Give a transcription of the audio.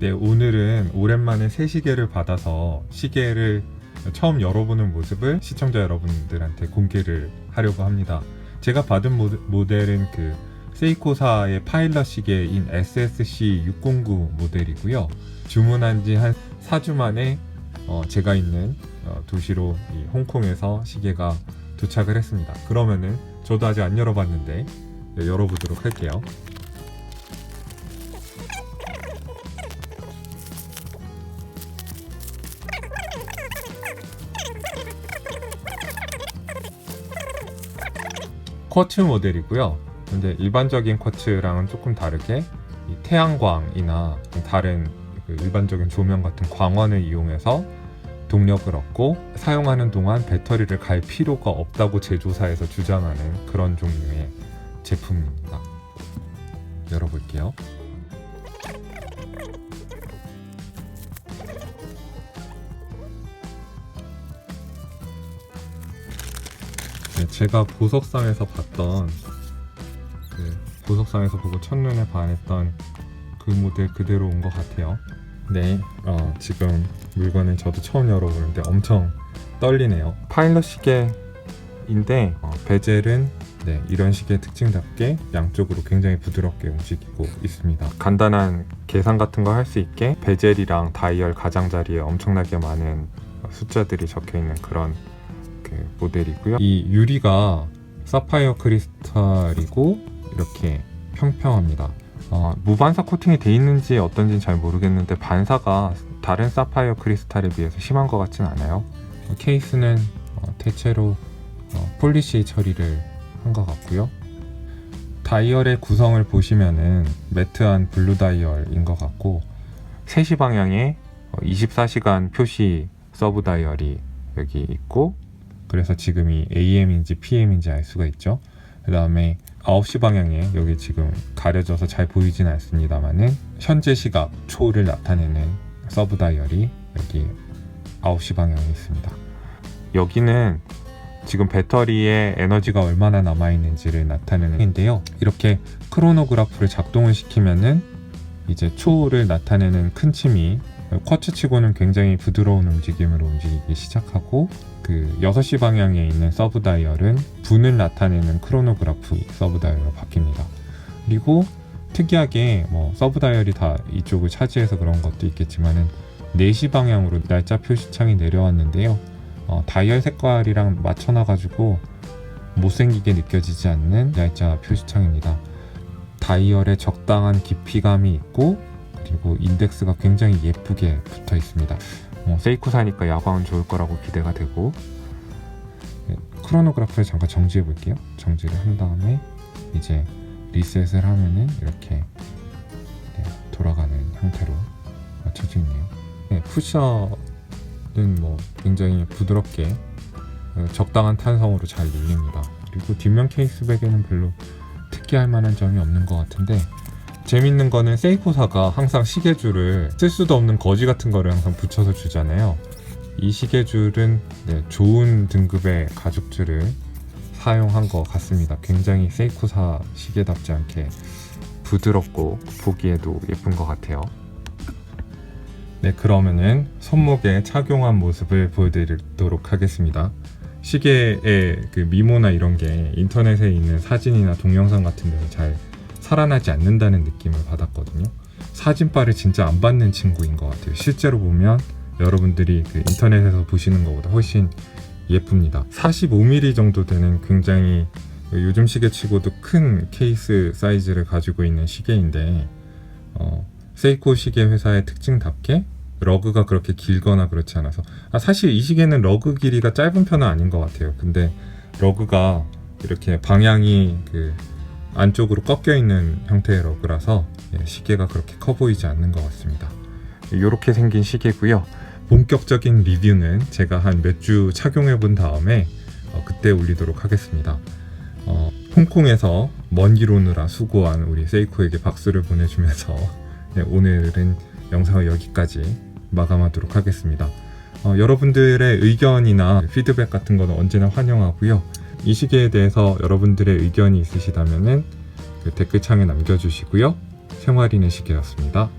네, 오늘은 오랜만에 새 시계를 받아서 시계를 처음 열어보는 모습을 시청자 여러분들한테 공개를 하려고 합니다. 제가 받은 모델은 그 세이코사의 파일럿 시계인 SSC 609 모델이고요. 주문한 지 한 4주 만에 어, 제가 있는 어, 도시로 이 홍콩에서 시계가 도착을 했습니다. 그러면은 저도 아직 안 열어봤는데 네, 열어보도록 할게요. 쿼츠 모델이고요. 근데 일반적인 쿼츠랑은 조금 다르게 이 태양광이나 좀 다른 그 일반적인 조명 같은 광원을 이용해서 동력을 얻고 사용하는 동안 배터리를 갈 필요가 없다고 제조사에서 주장하는 그런 종류의 제품입니다. 열어볼게요. 제가 보석상에서 봤던 그 보석상에서 보고 첫눈에 반했던 그 모델 그대로 온 것 같아요. 네, 어, 지금 물건을 저도 처음 열어보는데 엄청 떨리네요. 파일럿 시계인데 어, 베젤은 네, 이런 식의 특징답게 양쪽으로 굉장히 부드럽게 움직이고 있습니다. 간단한 계산 같은 거 할 수 있게 베젤이랑 다이얼 가장자리에 엄청나게 많은 숫자들이 적혀 있는 그런 그 모델이고요. 이 유리가 사파이어 크리스탈이고 이렇게 평평합니다. 어, 무반사 코팅이 돼 있는지 어떤지는 잘 모르겠는데 반사가 다른 사파이어 크리스탈에 비해서 심한 것 같진 않아요. 어, 케이스는 어, 대체로 어, 폴리시 처리를 한 것 같고요. 다이얼의 구성을 보시면은 매트한 블루 다이얼인 것 같고 3시 방향에 어, 24시간 표시 서브 다이얼이 여기 있고 그래서 지금이 AM인지 PM인지 알 수가 있죠. 그 다음에 9시 방향에 여기 지금 가려져서 잘 보이진 않습니다만은 현재 시각 초를 나타내는 서브 다이얼이 여기 9시 방향에 있습니다. 여기는 지금 배터리에 에너지가 얼마나 남아 있는지를 나타내는 인데요. 이렇게 크로노그래프를 작동을 시키면은 이제 초를 나타내는 큰 침이 쿼츠치고는 굉장히 부드러운 움직임으로 움직이기 시작하고 그 6시 방향에 있는 서브 다이얼은 분을 나타내는 크로노그래프 서브 다이얼로 바뀝니다. 그리고 특이하게 뭐 서브 다이얼이 다 이쪽을 차지해서 그런 것도 있겠지만은 4시 방향으로 날짜 표시창이 내려왔는데요. 어, 다이얼 색깔이랑 맞춰놔가지고 못생기게 느껴지지 않는 날짜 표시창입니다. 다이얼에 적당한 깊이감이 있고 그리고 인덱스가 굉장히 예쁘게 붙어 있습니다. 어, 세이코 사니까 야광은 좋을 거라고 기대가 되고 네, 크로노그래프를 잠깐 정지해 볼게요. 정지를 한 다음에 이제 리셋을 하면은 이렇게 네, 돌아가는 형태로 맞춰져 있네요. 네, 푸셔는 뭐 굉장히 부드럽게 어, 적당한 탄성으로 잘 밀립니다. 그리고 뒷면 케이스백에는 별로 특이할 만한 점이 없는 것 같은데 재밌는 거는 세이코사가 항상 시계줄을 쓸 수도 없는 거지 같은 거를 항상 붙여서 주잖아요. 이 시계줄은 네, 좋은 등급의 가죽줄을 사용한 것 같습니다. 굉장히 세이코사 시계답지 않게 부드럽고 보기에도 예쁜 것 같아요. 네, 그러면은 손목에 착용한 모습을 보여드리도록 하겠습니다. 시계의 그 미모나 이런 게 인터넷에 있는 사진이나 동영상 같은 데서 잘 살아나지 않는다는 느낌을 받았거든요. 사진빨을 진짜 안 받는 친구인 것 같아요. 실제로 보면 여러분들이 그 인터넷에서 보시는 것보다 훨씬 예쁩니다. 45mm 정도 되는 굉장히 요즘 시계 치고도 큰 케이스 사이즈를 가지고 있는 시계인데 어, 세이코 시계 회사의 특징답게 러그가 그렇게 길거나 그렇지 않아서 아, 사실 이 시계는 러그 길이가 짧은 편은 아닌 것 같아요. 근데 러그가 이렇게 방향이 그 안쪽으로 꺾여 있는 형태의 러그라서 예, 시계가 그렇게 커 보이지 않는 것 같습니다. 이렇게 생긴 시계고요. 본격적인 리뷰는 제가 한 몇 주 착용해 본 다음에 어, 그때 올리도록 하겠습니다. 어, 홍콩에서 먼 길 오느라 수고한 우리 세이코에게 박수를 보내주면서 네, 오늘은 영상을 여기까지 마감하도록 하겠습니다. 어, 여러분들의 의견이나 피드백 같은 거는 언제나 환영하고요. 이 시계에 대해서 여러분들의 의견이 있으시다면은 그 댓글창에 남겨주시고요. 생활인의 시계였습니다.